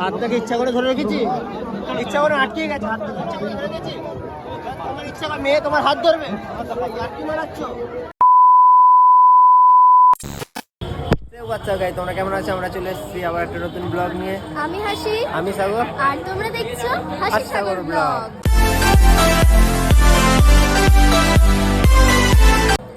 হাতটাকে ইচ্ছা করে ধরে রেখেছি। ইচ্ছা করে আটকে গেছে হাতটাকে ইচ্ছা করে ধরে রেখেছি। তোমার ইচ্ছা করে মেয়ে তোমার হাত ধরবে। আর মারাচ্ছ বাচ্চা গাই তোমরা কেমন আছো? আমরা চলে এসেছি আবার একটা নতুন ব্লগ নিয়ে। আমি হাসি। আমি সাগর। আর তোমরা দেখছ হাসি সাগর ব্লগ।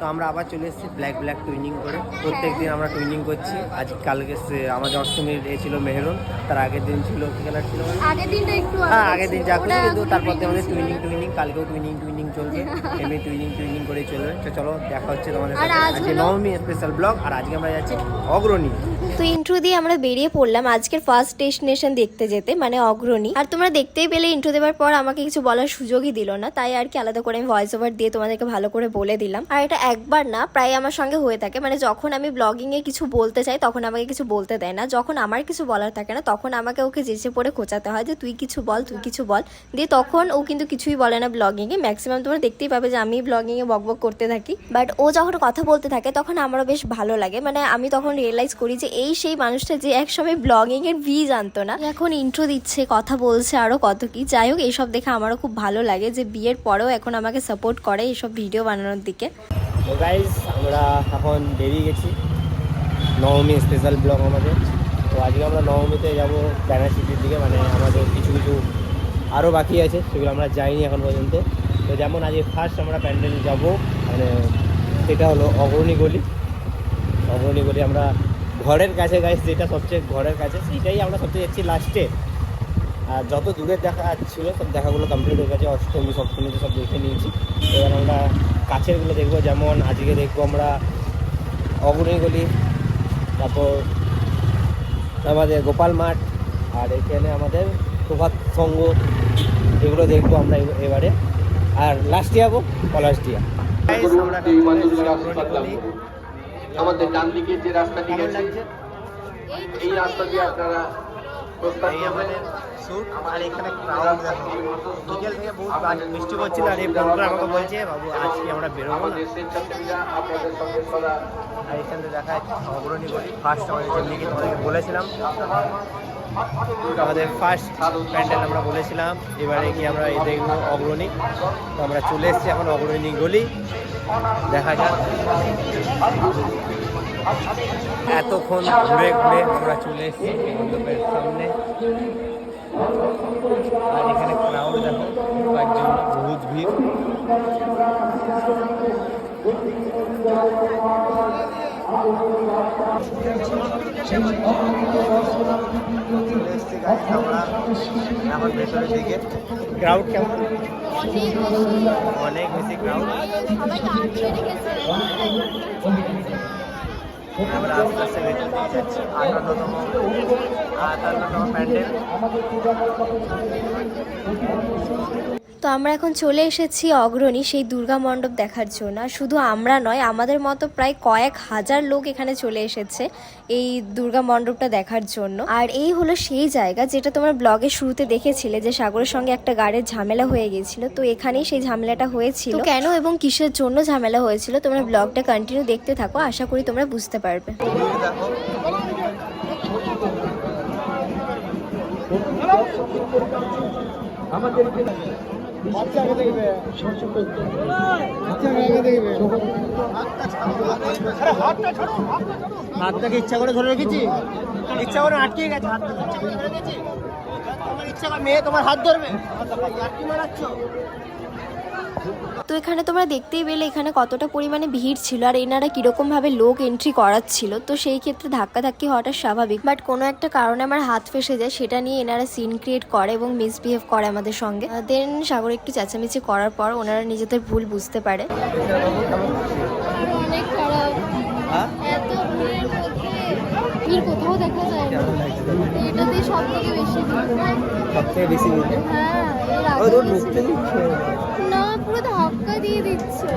আমরা আবার চলে এসেছি ব্ল্যাক ব্ল্যাক টুইনিং করে। প্রত্যেকদিন আমরা টুইনিং করছি। আজ কালকে সে- আমাদের অষ্টমীর এ ছিল মেহেরন তার আগের দিন ছিল কি কালার ছিল আগের দিনটা একটু হ্যাঁ আগের দিন যা খুশি কিন্তু তারপর দিয়ে আমাদের টুইনিং টুইনিং কালকেও টুইনিং টুইনিং চলবে এমনি টুইনিং টুইনিং করে চলবে। তো চলো দেখা হচ্ছে তোমাদের আজকে নবমী স্পেশাল ব্লগ আর আজকে আমরা যাচ্ছি অগ্রণী। তো ইন্ট্রো দিয়ে আমরা বেরিয়ে পড়লাম আজকের ফার্স্ট ডেস্টিনেশন দেখতে যেতে মানে অগ্রণী। আর তোমরা দেখতেই পেলে ইন্ট্রো দেওয়ার পর আমাকে কিছু বলার সুযোগই দিল না তাই আর কি আলাদা করে আমি ভয়েস ওভার দিয়ে তোমাদেরকে ভালো করে বলে দিলাম। আর এটা একবার না, প্রায় আমার সঙ্গে হয়ে থাকে। মানে যখন আমি ব্লগিং এ কিছু বলতে চাই, তখন আমাকে কিছু বলতে দেয় না। যখন আমার কিছু বলার থাকে না, তখন আমাকে ওকে যেচে পড়ে খোঁচাতে হয় যে, তুই কিছু বল, তুই কিছু বল। দিয়ে তখন ও কিন্তু কিছুই বলে না ব্লগিং এ। ম্যাক্সিমাম তোমরা দেখতেই পাবে যে আমি ব্লগিং এ বকবক করতে থাকি। বাট ও যখন কথা বলতে থাকে, তখন আমারও বেশ ভালো লাগে। মানে আমি তখন রিয়েলাইজ করি যে, এই সেই মানুষটা যে একসময় ব্লগিং এর ভি জানতো না। এখন ইন্ট্রো দিচ্ছে, কথা বলছে আরও কত কি। যাই হোক, এইসব দেখে আমারও খুব ভালো লাগে যে, বিয়ের পরেও এখন আমাকে সাপোর্ট করে এইসব ভিডিও বানানোর দিকে। গাইজ আমরা এখন বেরিয়ে গেছি। নবমী স্পেশাল ব্লগ আমাদের। তো আজকে আমরা নবমীতে যাব ব্যানার সিটির দিকে মানে আমাদের কিছু কিছু আরও বাকি আছে, সেগুলো আমরা যাইনি এখন পর্যন্ত। তো যেমন আজকে ফার্স্ট আমরা প্যান্ডেল যাব মানে সেটা হলো অগ্রণী গলি। অগ্রণী গলি আমরা ঘরের কাছে গাইজ যেটা সবচেয়ে ঘরের কাছে, সেইটাই আমরা সবচেয়ে যাচ্ছি লাস্টে আর যত দূরের দেখা ছিল সব দেখাগুলো কমপ্লিট হয়ে গেছে অষ্টমী সপ্তমীতে সব দেখে নিয়েছি। এবার আমরা কাছেরগুলো দেখব যেমন আজকে দেখব আমরা অগ্রণীগলি তারপর আমাদের গোপাল মাঠ আর এখানে আমাদের প্রভাত সঙ্গ এগুলো দেখব আমরা এবারে। আর লাস্ট যাব লাভ করুন। আমাদের ডান দিকে যে রাস্তাটি গেছে এই রাস্তা দিয়ে আপনারা আমাদের এখানে বেরোবো আর দেখা যাচ্ছে অগ্রণী ফার্স্ট বলেছিলাম। আমাদের ফার্স্ট প্যান্ডেল আমরা বলেছিলাম। এবারে কি আমরা এই দেখব অগ্রণী। তো আমরা চলে এসেছি এখন অগ্রণী গলি। দেখা যাক। এতক্ষণ ঘুরে ঘুরে আমরা চলে এসেছি মণ্ডপের সামনে। আর এখানে ক্রাউড দেখো কয়েকজন বহুত ভিড়। চলে এসেছি আমরা এখন ভেতরের দিকে ক্রাউড কেমন অনেক বেশি ক্রাউড আমরা আস্তে আস্তে ভেতর দিকে যাচ্ছি আটান্নতম আটান্নতম প্যান্ডেল। তো আমরা এখন চলে এসেছি অগ্রণী সেই দুর্গা মণ্ডপ দেখার জন্য। আর শুধু আমরা নয় আমাদের মতো প্রায় কয়েক হাজার লোক এখানে চলে এসেছে এই দুর্গা মণ্ডপটা দেখার জন্য। আর এই হলো সেই জায়গা যেটা তোমার ব্লগে শুরুতে দেখেছিলে যে সাগরের সঙ্গে একটা গাড়ির ঝামেলা হয়ে গিয়েছিল। তো এখানেই সেই ঝামেলাটা হয়েছিল। কেন এবং কিসের জন্য ঝামেলা হয়েছিল? তোমরা ব্লগটা কন্টিনিউ দেখতে থাকো আশা করি তোমরা বুঝতে পারবে। দেখো হাতটাকে ইচ্ছা করে ধরে রেখেছি। ইচ্ছা করে আটকে গেছে হাতটাকে ইচ্ছা করে ধরে রেখেছি। তোমার ইচ্ছা করে মেয়ে তোমার হাত ধরবে। আর মারাচ্ছ তো এখানে তোমরা দেখতেই পেলে এখানে কতটা পরিমাণে ভিড় ছিল আর এনারা কীরকম ভাবে লোক এন্ট্রি করাচ্ছিল। তো সেই ক্ষেত্রে ধাক্কাধাক্কি হওয়াটা স্বাভাবিক। বাট কোনো একটা কারণে আমার হাত ফেসে যায় সেটা নিয়ে এনারা সিন ক্রিয়েট করে এবং মিসবিহেভ করে আমাদের সঙ্গে। দেন সাগর একটু চেঁচামেচি করার পর ওনারা নিজেদের ভুল বুঝতে পারে। অনেক খারাপ হ্যাঁ এত ভিড়ের ভিড় কোথাও দেখা যায় না। কেমন লাগছে এটাতেই সব থেকে বেশি ভিড়? সব থেকে বেশি ভিড়। হ্যাঁ না ধাক্কা দিয়ে দিচ্ছে।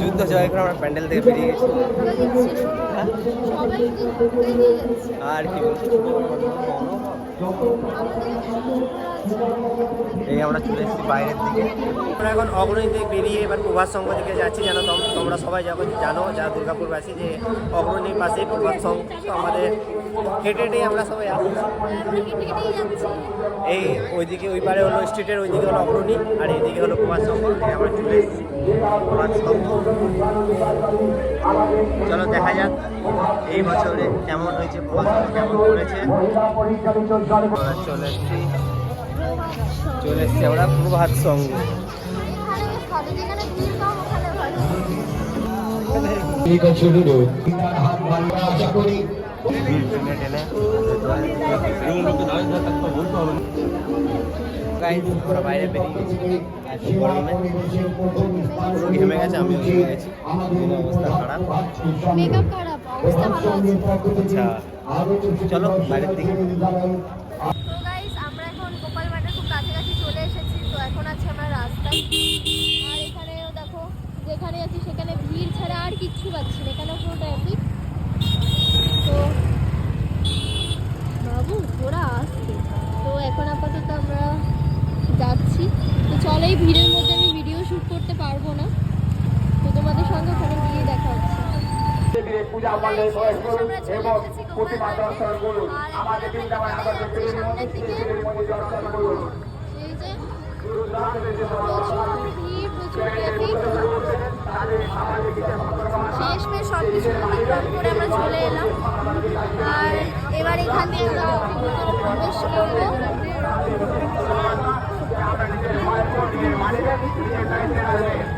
যুদ্ধ জয় করে আমরা প্যান্ডেল থেকে বেরিয়ে গেছি। আর কি বলছি এই আমরা চলে এসেছি বাইরের দিকে। আমরা এখন অগ্রণীতে বেরিয়ে এবার প্রভাত সংঘ দিকে যাচ্ছি, যেন তোম- তোমরা সবাই যখন জানো যারা দুর্গাপুরবাসী যে অগ্রণীর পাশেই প্রভাত সংঘ আমাদের হেঁটে হেঁটে আমরা সবাই হেঁটেই এই ওইদিকে, ওই পারে হলো স্ট্রিটের, ওইদিকে হলো অগ্রণী, আর এইদিকে হলো প্রভাত সংঘ। আমরা চলে এসেছি প্রভাত সংঘ। চলো দেখা যাক এই বছরে কেমন হয়েছে, প্রভাত সংঘ কেমন করেছে। চলে এসেছি চলে এসেছি আমরা প্রভাত আমরা বাইরে বেরিয়ে গেছি। গরমে পুরো ঘেমে গেছে আমিও ঘেমে গেছি। অবস্থা খারাপ। আচ্ছা চলো বাইরের দিকে তো গাইস আমরা এখন গোপাল মাঠের খুব কাছাকাছি চলে এসেছি তো এখন আছি আমরা রাস্তায় আর এখানেও দেখো যেখানে আছি সেখানে ভিড় কিচ্ছু পাচ্ছি না এখানে পুরো ট্রাফিক তো বাবু ওরা আসছে। তো এখন আপাতত আমরা যাচ্ছি। তো চলো এই ভিড়ের মধ্যে আমি ভিডিও শ্যুট করতে পারব না। তো তোমাদের সঙ্গে ওখানে গিয়ে দেখা হচ্ছে। পূজা পালন করুন এবং প্রতিমা দর্শন করুন আমাদের বৃন্দাবন দর্শন করুন শেষমেশ সব কিছু করে আমরা চলে এলাম। আর এবার এখান থেকে আমরা প্রবেশ করব। দেখো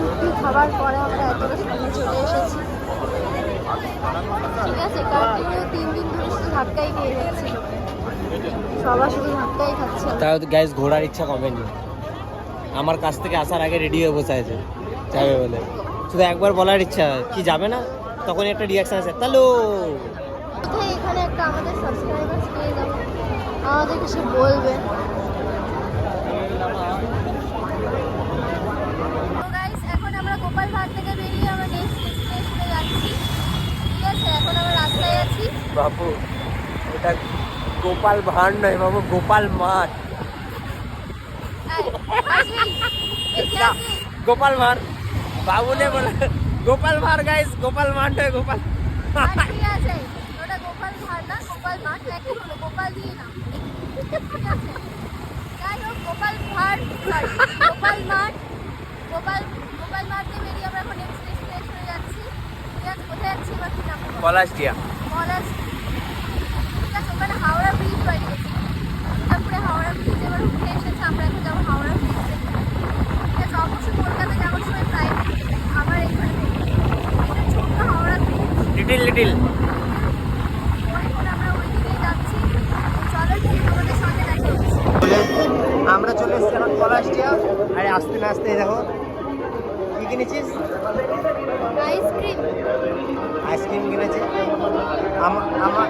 রুটি খাবার পরে আমরা এতটা সামনে চলে এসেছি। ঠিক আছে তিন দিন ধরে শুধু ধাক্কাই খেয়ে যাচ্ছে। সবার শুধু ধাক্কাই খাচ্ছে। তাও গ্যাস ঘোরার ইচ্ছা কমেনি আমার কাছ থেকে আসার আগে রেডি হয়ে বসে আছে। যাবে বলে। শুধু একবার বলার ইচ্ছা কি যাবে না? তখন একটা রিয়াকশন আছে তাহলে কোথায় এখানে একটা আমাদের সাবস্ক্রাইবার পেয়ে যাব। আমাদেরকে সে বলবে এখন আমরা গোপাল ভাট থেকে বেরিয়ে আমরা নেক্সট স্টেশনে যাচ্ছি ঠিক আছে এখন আমরা রাস্তায় আছি বাবু এটা গোপাল ভাঁড় নয় বাবু গোপাল মাঠ গোপাল ভাঁড়। বাবু নে বলে গোপাল ভাঁড় গাইস গোপাল মাঠ নয় গোপাল গোপাল ভাঁড় গোপাল মাঠ গোপাল গোপাল মাঠে বেরিয়ে আমরা এখন এক্সপ্রেস যাচ্ছি। কোথায় যাচ্ছি? বা কি নাম পলাশ দিয়া। পলাশ ঠিক আছে ওখানে হাওড়া ব্রিজ তারপরে হাওড়া ব্রিজ এবার উঠে এসেছে আমরা এখন যাব হাওড়া ব্রিজ ঠিক আছে অবশ্যই কলকাতা যাওয়ার সময় প্রায় আমার এখানে এটা ছোট্ট হাওড়া ব্রিজ লিটিল লিটিল আমরা ওই দিকেই যাচ্ছি। চলো ঠিক তোমাদের সঙ্গে আমরা চলে এসেছি এখন পলাশ দিয়া আরে আসতে না আসতে দেখো। কিনেছিস? আইসক্রিম আইসক্রিম কিনেছে আমার আমার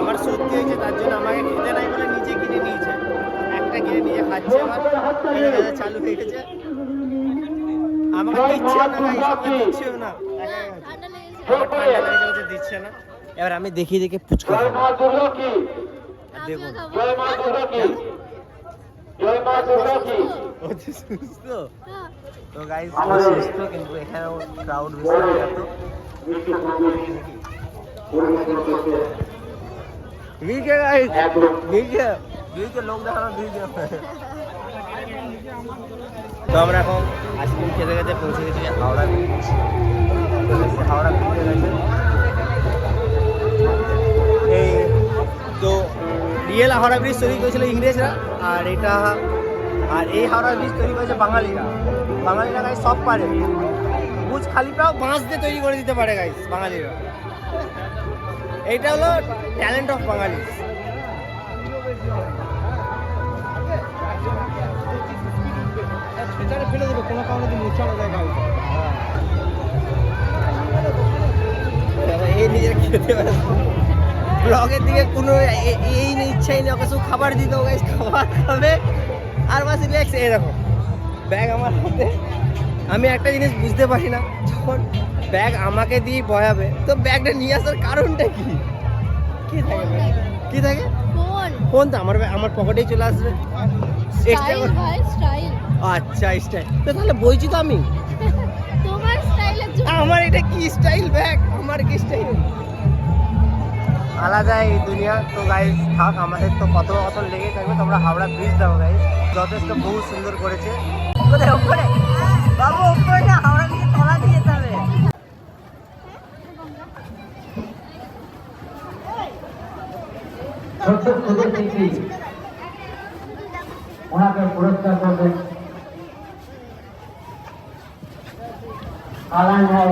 আমার সত্যি হয়েছে তার জন্য আমাকে খেতে নাই বলে নিজে কিনে নিয়েছে। একটা কিনে নিজে খাচ্ছে দেখো, চালু হয়ে গেছে। আমাকে দিচ্ছে না দিচ্ছেও না। আমার দিচ্ছে না। এবার আমি দেখি দেখে পুচকো জয় তো গাইস সুস্থ কিন্তু এখানেও ক্রাউড বেশি যেত ভিজে গাইস ভিজে ভিজে লোক দেখানো ভিজে তো আমরা এখন আইসক্রিম খেতে খেতে পৌঁছে গেছি হাওড়া হাওড়া গেছে। রিয়েল হাওড়া ব্রিজ তৈরি করেছিল ইংরেজরা, আর এটা, আর এই হাওড়া ব্রিজ তৈরি করেছে বাঙালিরা। বাঙালিরা গাইস সব পারে। বুঝ খালিটাও বাঁশ দিয়ে তৈরি করে দিতে পারে গাইস বাঙালিরা। এইটা হলো ট্যালেন্ট অফ বাঙালি। ফেলে দেবে কোনো কারণে যদি মুছানো যায় এই নিজের খেতে পারে ব্লগের দিকে কোনো এই নেই ইচ্ছাই নেই শুধু খাবার দিতে হবে খাবার খাবে। আর বাসি ব্যাগ এরকম ব্যাগ আমার হাতে। আমি একটা জিনিস বুঝতে পারি না যখন ব্যাগ আমাকে দিয়ে বয়াবে তো ব্যাগটা নিয়ে আসার কারণটা কি? কি থাকে? কি থাকে? ফোন তো আমার আমার পকেটেই চলে আসবে। আচ্ছা স্টাইল তো তাহলে বইছি তো আমি। আমার এটা কি স্টাইল ব্যাগ আমার কি স্টাইল আলাদা এই দুনিয়া। তো গাইজ থাক আমাদের তো কত কত লেগে থাকবে। তোমরা হাওড়া ব্রিজ দাও গাইজ যথেষ্ট বহু সুন্দর করেছে। কোথায় বাবু উপরে না হাওড়া দিয়ে তলা ওনাকে পুরস্কার করবেন আলান ভাই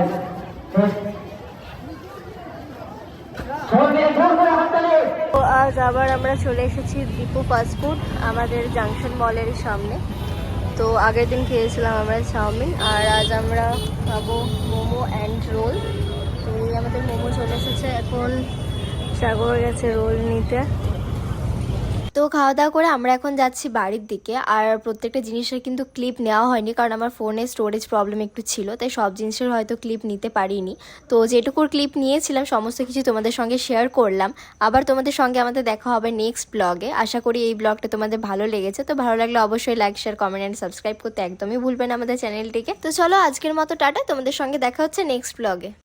তো আজ আবার আমরা চলে এসেছি দীপু ফাস্টফুড আমাদের জাংশন মলের সামনে। তো আগের দিন খেয়েছিলাম আমরা চাউমিন, আর আজ আমরা খাব মোমো অ্যান্ড রোল। তো আমাদের মোমো চলে এসেছে, এখন সাগর গেছে রোল নিতে। তো খাওয়া দাওয়া করে আমরা এখন যাচ্ছি বাড়ির দিকে। আর প্রত্যেকটা জিনিসের কিন্তু ক্লিপ নেওয়া হয়নি কারণ আমার ফোনে স্টোরেজ প্রবলেম একটু ছিল, তাই সব জিনিসের হয়তো ক্লিপ নিতে পারিনি। তো যেটুকুর ক্লিপ নিয়েছিলাম, সমস্ত কিছু তোমাদের সঙ্গে শেয়ার করলাম। আবার তোমাদের সঙ্গে আমাদের দেখা হবে নেক্সট ব্লগে আশা করি এই ব্লগটা তোমাদের ভালো লেগেছে। তো ভালো লাগলে অবশ্যই like share comment and subscribe করতে একদমই ভুলবে না আমাদের চ্যানেলটিকে তো চলো আজকের মতো টাটা, তোমাদের সঙ্গে দেখা হচ্ছে নেক্সট ব্লগে